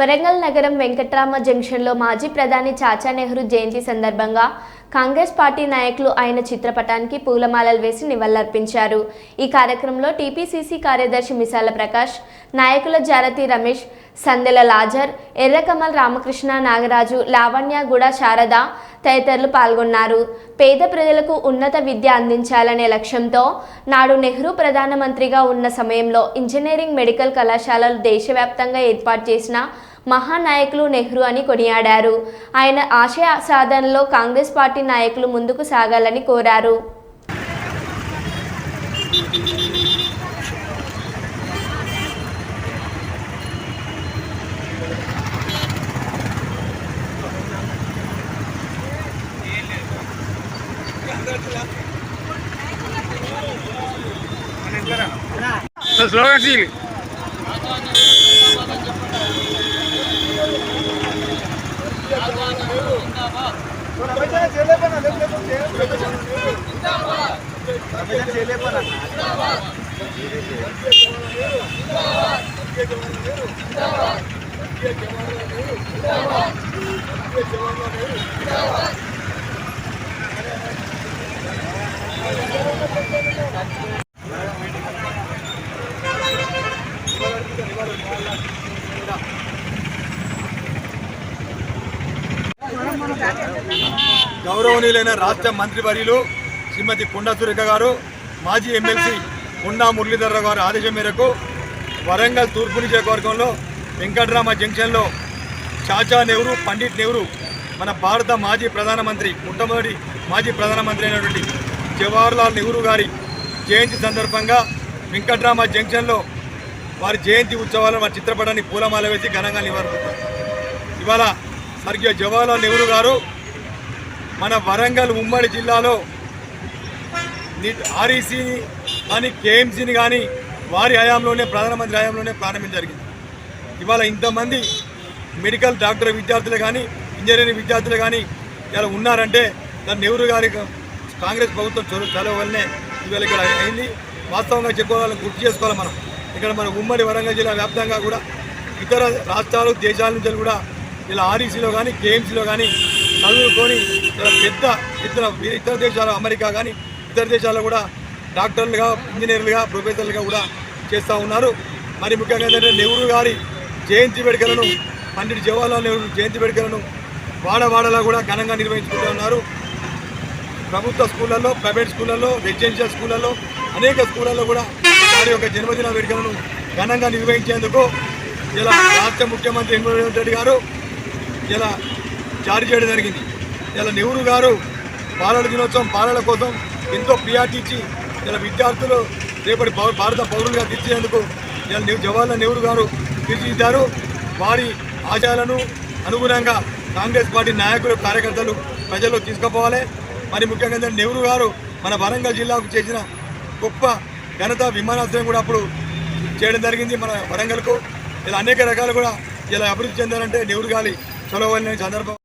వరంగల్ నగరం వెంకట్రామ జంక్షన్లో మాజీ ప్రధాని చాచా నెహ్రూ జయంతి సందర్భంగా కాంగ్రెస్ పార్టీ నాయకులు ఆయన చిత్రపటానికి పూలమాలలు వేసి నివాళులర్పించారు. ఈ కార్యక్రమంలో టీపీసీసీ కార్యదర్శి మిసాల ప్రకాష్ నాయకుల జారతి రమేష్ సందెల లాజర్ ఎర్రకమల్ రామకృష్ణ నాగరాజు లావణ్యగూడ శారద తదితరులు పాల్గొన్నారు. పేద ప్రజలకు ఉన్నత విద్య అందించాలనే లక్ష్యంతో నాడు నెహ్రూ ప్రధానమంత్రిగా ఉన్న సమయంలో ఇంజనీరింగ్ మెడికల్ కళాశాలలు దేశవ్యాప్తంగా ఏర్పాటు చేసిన మహానాయకులు నెహ్రూ అని కొనియాడారు. ఆయన ఆశయ సాధనలో కాంగ్రెస్ పార్టీ నాయకులు ముందుకు సాగాలని కోరారు. స్లోగన్ సీల్ గౌరవనీయులైన రాష్ట్ర మంత్రివర్యులు శ్రీమతి కొండా సురేఖ గారు మాజీ ఎమ్మెల్సీ కొండా మురళీధరరావు గారు ఆదేశం మేరకు వరంగల్ తూర్పు నియోజకవర్గంలో వెంకటరామ జంక్షన్లో చాచా నెహ్రూ పండిట్ నెహ్రూ మన భారత మాజీ ప్రధానమంత్రి మొట్టమొదటి మాజీ ప్రధానమంత్రి అయినటువంటి జవహర్లాల్ నెహ్రూ గారి జయంతి సందర్భంగా వెంకట్రామ జంక్షన్లో వారి జయంతి ఉత్సవాలను వారి చిత్రపటాన్ని పూలమాల వేసి ఘనంగా నివారించారు ఇవాళ స్వర్గీయ జవహర్లాల్ నెహ్రూ గారు మన వరంగల్ ఉమ్మడి జిల్లాలో ఆర్ఈసీని కానీ కేఎంసీని కానీ వారి హయాంలోనే ప్రధానమంత్రి హయాంలోనే ప్రారంభించడం జరిగింది. ఇవాళ ఇంతమంది మెడికల్ డాక్టర్ విద్యార్థులు కానీ ఇంజనీరింగ్ విద్యార్థులు కానీ ఇలా ఉన్నారంటే దాన్ని నెహ్రూ గారి కాంగ్రెస్ ప్రభుత్వం చొరవ చొరవ వల్లనే ఇవాళ ఇక్కడ అయింది. వాస్తవంగా చెప్పుకోవాలని గుర్తు చేసుకోవాలి మనం. ఇక్కడ మన ఉమ్మడి వరంగల్ జిల్లా వ్యాప్తంగా కూడా ఇతర రాష్ట్రాలు దేశాల నుంచి కూడా ఇలా ఆర్ఈసీలో కానీ కేఎంసీలో కానీ చదువుకొని పెద్ద ఇతర ఇతర దేశాలు అమెరికా కానీ ఇతర దేశాల్లో కూడా డాక్టర్లుగా ఇంజనీర్లుగా ప్రొఫెసర్లుగా కూడా చేస్తూ ఉన్నారు. మరి ముఖ్యంగా ఏంటంటే నెహ్రూ గారి జయంతి వేడుకలను పండిట్ జవహర్లాల్ నెహ్రూ జయంతి వేడుకలను వాడవాడలా కూడా ఘనంగా నిర్వహించుకుంటూ ఉన్నారు. ప్రభుత్వ స్కూళ్ళల్లో ప్రైవేట్ స్కూళ్ళల్లో రెసిడెన్షియల్ స్కూళ్ళల్లో అనేక స్కూళ్ళల్లో కూడా వారి యొక్క జన్మదిన వేడుకలను ఘనంగా నిర్వహించేందుకు ఇలా రాష్ట్ర ముఖ్యమంత్రి జగన్మోహన్ రెడ్డి గారు ఇలా జారీ చేయడం జరిగింది. ఇలా నెహ్రూ గారు బాలల దినోత్సవం బాలల కోసం ఎంతో ప్రియారిటీ ఇచ్చి ఇలా విద్యార్థులు రేపటి పౌ- భారత పౌరులుగా తీర్చేందుకు ఇలా జవహర్లాల్ నెహ్రూ గారు తీర్చిదిద్దారు. వారి ఆశయాలను అనుగుణంగా కాంగ్రెస్ పార్టీ నాయకులు కార్యకర్తలు ప్రజల్లో తీసుకుపోవాలి. మరి ముఖ్యంగా నెహ్రూ గారు మన వరంగల్ జిల్లాకు చేసిన గొప్ప ఘనత విమానాశ్రయం కూడా అప్పుడు చేయడం జరిగింది మన వరంగల్కు. ఇలా అనేక రకాలు కూడా ఇలా అభివృద్ధి చెందాలంటే నెహ్రూ గారి చొరవ సందర్భం.